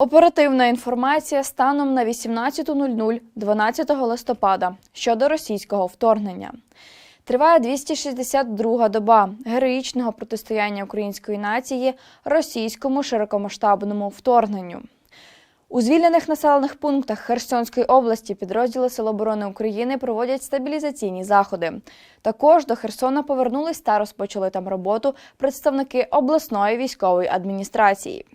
Оперативна інформація станом на 18.00 12 листопада щодо російського вторгнення. Триває 262-га доба героїчного протистояння української нації російському широкомасштабному вторгненню. У звільнених населених пунктах Херсонської області підрозділи Сил оборони України проводять стабілізаційні заходи. Також до Херсона повернулись та розпочали там роботу представники обласної військової адміністрації.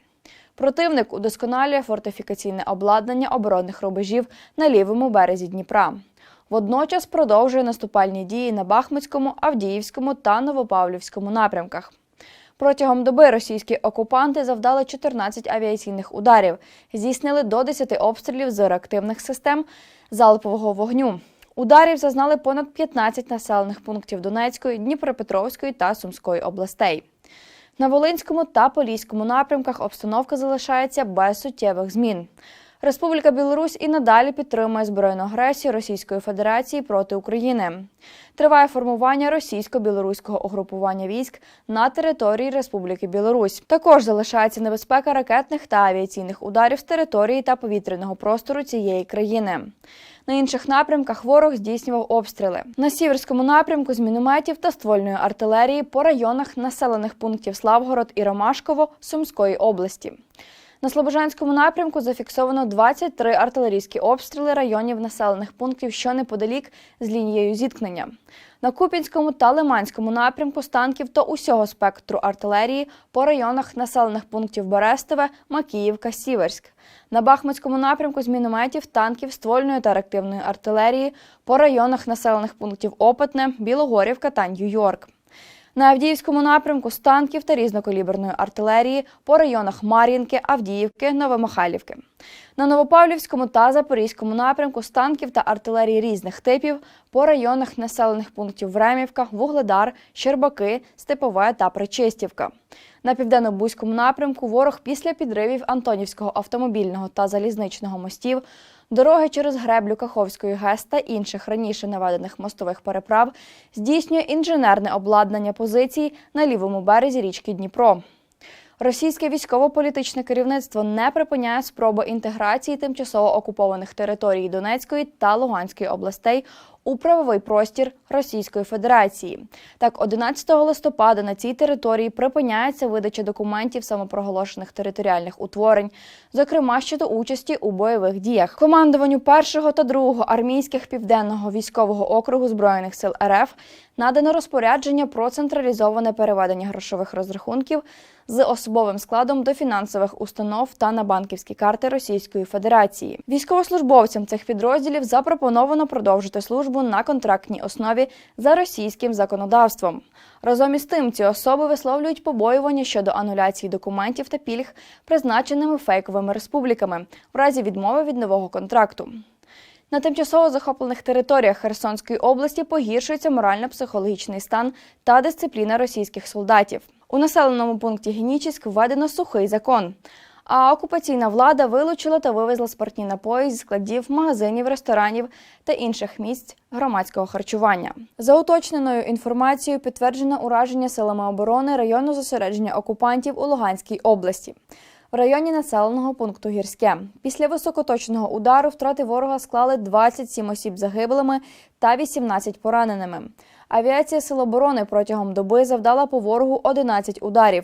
Противник удосконалює фортифікаційне обладнання оборонних рубежів на лівому березі Дніпра. Водночас продовжує наступальні дії на Бахмутському, Авдіївському та Новопавлівському напрямках. Протягом доби російські окупанти завдали 14 авіаційних ударів, здійснили до 10 обстрілів з реактивних систем залпового вогню. Ударів зазнали понад 15 населених пунктів Донецької, Дніпропетровської та Сумської областей. На Волинському та Поліському напрямках обстановка залишається без суттєвих змін. Республіка Білорусь і надалі підтримує збройну агресію Російської Федерації проти України. Триває формування російсько-білоруського угрупування військ на території Республіки Білорусь. Також залишається небезпека ракетних та авіаційних ударів з території та повітряного простору цієї країни. На інших напрямках ворог здійснював обстріли. На сіверському напрямку з мінометів та ствольної артилерії по районах населених пунктів Славгород і Ромашково Сумської області. На Слобожанському напрямку зафіксовано 23 артилерійські обстріли районів населених пунктів, що неподалік з лінією зіткнення. На Купінському та Лиманському напрямку з танків та усього спектру артилерії по районах населених пунктів Берестове, Макіївка, Сіверськ. На Бахмутському напрямку з мінометів, танків, ствольної та реактивної артилерії по районах населених пунктів Опитне, Білогорівка та Нью-Йорк. На Авдіївському напрямку з танків та різнокаліберної артилерії по районах Мар'їнки, Авдіївки, Новомихайлівки. На Новопавлівському та Запорізькому напрямку з танків та артилерії різних типів по районах населених пунктів Времівка, Вугледар, Щербаки, Степове та Причистівка. На південно-бузькому напрямку ворог після підривів Антонівського автомобільного та залізничного мостів Дороги через греблю Каховської ГЕС та інших раніше наведених мостових переправ здійснює інженерне обладнання позицій на лівому березі річки Дніпро. Російське військово-політичне керівництво не припиняє спроби інтеграції тимчасово окупованих територій Донецької та Луганської областей у правовий простір Російської Федерації. Так, 11 листопада на цій території припиняється видача документів самопроголошених територіальних утворень, зокрема щодо участі у бойових діях. Командуванню першого та другого армійських південного військового округу збройних сил РФ надано розпорядження про централізоване переведення грошових розрахунків з особовим складом до фінансових установ та на банківські карти Російської Федерації. Військовослужбовцям цих підрозділів запропоновано продовжити службу на контрактній основі за російським законодавством. Разом із тим, ці особи висловлюють побоювання щодо ануляції документів та пільг, призначеними фейковими республіками, в разі відмови від нового контракту. На тимчасово захоплених територіях Херсонської області погіршується морально-психологічний стан та дисципліна російських солдатів. У населеному пункті Генічіськ введено сухий закон. А окупаційна влада вилучила та вивезла спиртні напої зі складів, магазинів, ресторанів та інших місць громадського харчування. За уточненою інформацією підтверджено ураження силами оборони району зосередження окупантів у Луганській області. В районі населеного пункту Гірське після високоточного удару втрати ворога склали 27 осіб загиблими та 18 пораненими. Авіація Сил оборони протягом доби завдала по ворогу 11 ударів.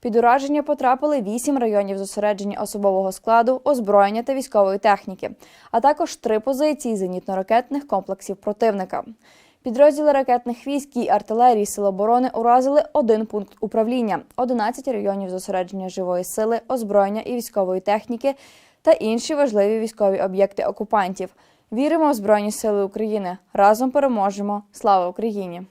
Під ураження потрапили 8 районів зосередження особового складу, озброєння та військової техніки, а також три позиції зенітно-ракетних комплексів противника. Підрозділи ракетних військ і артилерії Сил оборони уразили один пункт управління, 11 районів зосередження живої сили, озброєння і військової техніки та інші важливі військові об'єкти окупантів. Віримо в Збройні Сили України. Разом переможемо. Слава Україні!